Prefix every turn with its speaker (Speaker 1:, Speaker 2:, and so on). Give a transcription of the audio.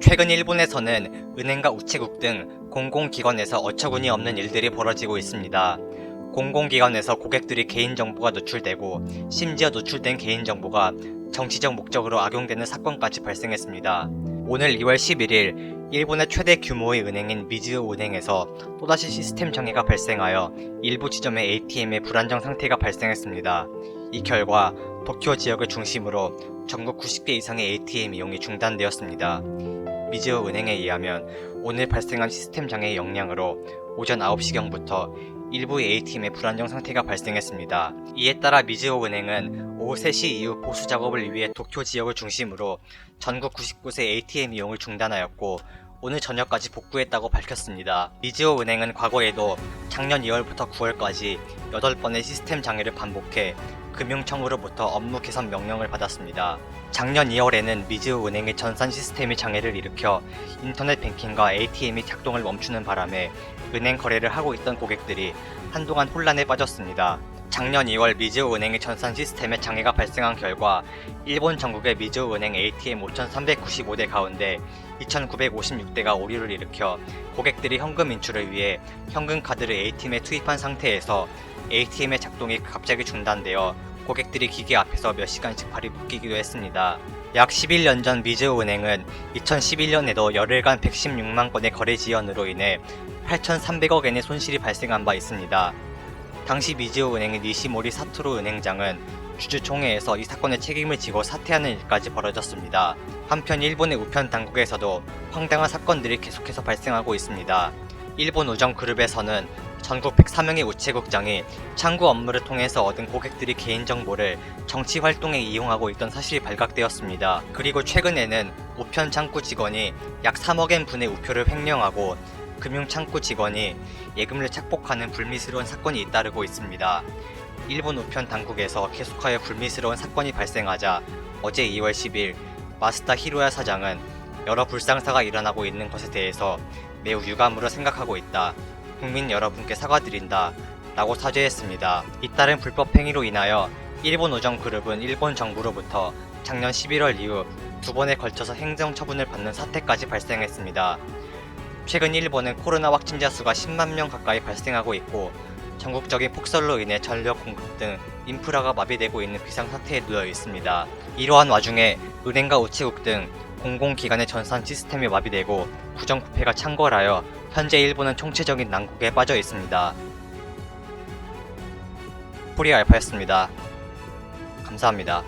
Speaker 1: 최근 일본에서는 은행과 우체국 등 공공기관에서 어처구니 없는 일들이 벌어지고 있습니다. 공공기관에서 고객들이 개인정보가 노출되고 심지어 노출된 개인정보가 정치적 목적으로 악용되는 사건까지 발생했습니다. 오늘 2월 11일 일본의 최대 규모의 은행인 미즈우 은행에서 또다시 시스템 장애가 발생하여 일부 지점의 ATM의 불안정 상태가 발생했습니다. 이 결과 도쿄 지역을 중심으로 전국 90개 이상의 ATM 이용이 중단되었습니다. 미즈우 은행에 의하면 오늘 발생한 시스템 장애의 영향으로 오전 9시경부터 일부 ATM의 불안정 상태가 발생했습니다. 이에 따라 미즈오 은행은 오후 3시 이후 보수 작업을 위해 도쿄 지역을 중심으로 전국 99세 ATM 이용을 중단하였고 오늘 저녁까지 복구했다고 밝혔습니다. 미즈오 은행은 과거에도 작년 2월부터 9월까지 8번의 시스템 장애를 반복해 금융청으로부터 업무 개선 명령을 받았습니다. 작년 2월에는 미즈우 은행의 전산 시스템이 장애를 일으켜 인터넷 뱅킹과 ATM이 작동을 멈추는 바람에 은행 거래를 하고 있던 고객들이 한동안 혼란에 빠졌습니다. 작년 2월 미즈우 은행의 전산 시스템에 장애가 발생한 결과 일본 전국의 미즈우 은행 ATM 5,395대 가운데 2,956대가 오류를 일으켜 고객들이 현금 인출을 위해 현금 카드를 ATM에 투입한 상태에서 ATM의 작동이 갑자기 중단되어 고객들이 기계 앞에서 몇 시간씩 발이 묶이기도 했습니다. 약 11년 전 미즈우 은행은 2011년에도 열흘간 116만 건의 거래 지연으로 인해 8,300억 엔의 손실이 발생한 바 있습니다. 당시 미즈우 은행의 니시모리 사토루 은행장은 주주총회에서 이 사건의 책임을 지고 사퇴하는 일까지 벌어졌습니다. 한편 일본의 우편 당국에서도 황당한 사건들이 계속해서 발생하고 있습니다. 일본 우정 그룹에서는 전국 104명의 우체국장이 창구 업무를 통해서 얻은 고객들이 개인정보를 정치 활동에 이용하고 있던 사실이 발각되었습니다. 그리고 최근에는 우편 창구 직원이 약 3억엔 분의 우표를 횡령하고 금융창구 직원이 예금을 착복하는 불미스러운 사건이 잇따르고 있습니다. 일본 우편 당국에서 계속하여 불미스러운 사건이 발생하자 어제 2월 10일 마스다 히로야 사장은 여러 불상사가 일어나고 있는 것에 대해서 매우 유감으로 생각하고 있다. 국민 여러분께 사과드린다. 라고 사죄했습니다. 잇따른 불법 행위로 인하여 일본 우정그룹은 일본 정부로부터 작년 11월 이후 두 번에 걸쳐서 행정 처분을 받는 사태까지 발생했습니다. 최근 일본은 코로나 확진자 수가 10만 명 가까이 발생하고 있고 전국적인 폭설로 인해 전력 공급 등 인프라가 마비되고 있는 비상 사태에 놓여 있습니다. 이러한 와중에 은행과 우체국 등 공공기관의 전산 시스템이 마비되고 구정부패가 창궐하여 현재 일본은 총체적인 난국에 빠져 있습니다. 포리알파였습니다. 감사합니다.